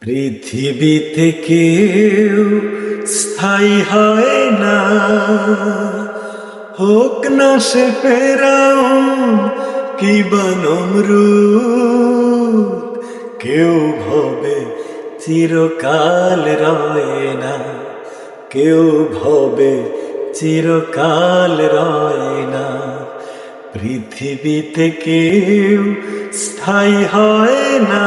পৃথিবীতে কেউ স্থায়ী হয় না। হোক না সে ফেরাও কি বানমরু কেউ ভবে চিরকাল রয় না। কেউ ভবে চিরকাল রয় না। পৃথিবীতে কেউ স্থায়ী হয় না।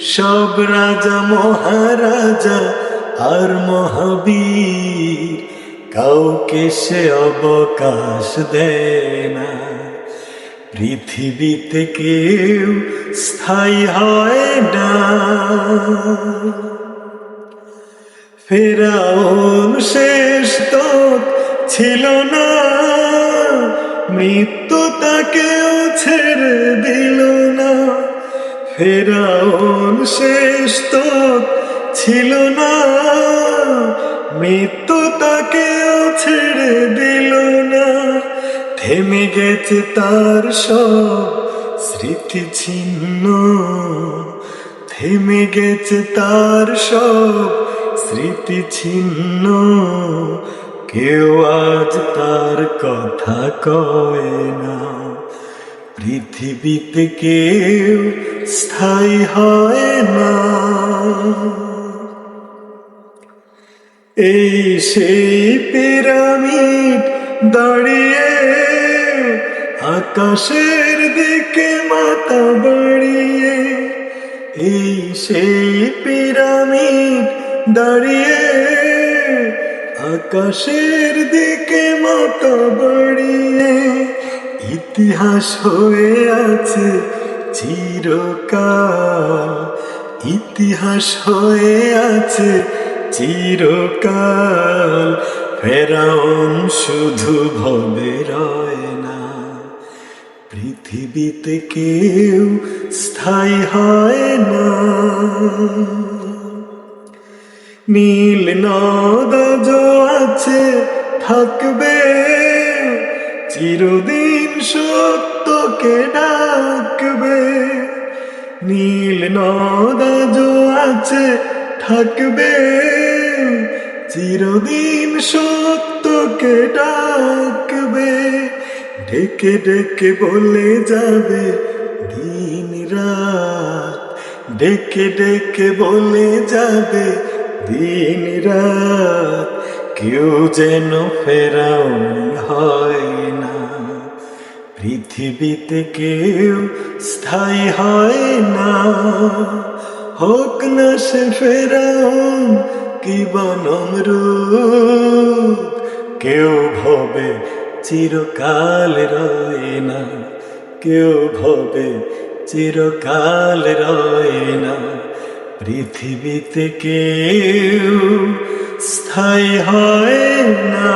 সব রাজা মহারাজা আর মহাবীর, কাউকে সে অবকাশ দেয় না। পৃথিবীতে কেউ স্থায়ী হয় না। ফেরাউন শেষ তো ছিল না, মৃত্যু তাকেও ছেড়ে দিল। ফেরাউন শেষ তো ছিল না। মৃত্যু তাকেও ছেড়ে দিল না। থেমে গেছে তার সব স্মৃতি ছিন্ন থেমে গেছে তার সব স্মৃতি ছিন্ন কেউ আজ তার কথা কয় না। পৃথিবীতে কেউ স্থায়ী হয় না। এই সেই পিরামিড দাঁড়িয়ে আকাশের দিকে মাথা বাড়িয়ে, এই সেই পিরামিড দাঁড়িয়ে আকাশের দিকে মাথা বাড়িয়ে, ইতিহাস হয়ে আছে চিরকাল ইতিহাস হয়ে আছে চিরকাল। ফেরাউন শুধু ভবে রয় না। পৃথিবীতে কেউ স্থায়ী হয় না। নীল নদ আছে, থাকবে। চিরদিন সত্যকে ডাকবে নীল নদ আছে, থাকবে। চিরদিন সত্যকে ডাকবে। ডেকে ডেকে বলে যাবে দিন রাত। ডেকে ডেকে বলে যাবে দিন রাত। কেউ যেন ফেরাও হয় না। পৃথিবীতে কেউ স্থায়ী হয় না। হোক না সে ফেরাও কি বনমরু কেউ ভবে চিরকাল রয় না। কেউ ভবে চিরকাল রয় না। পৃথিবীতে কেউ স্থায়ী হয় না।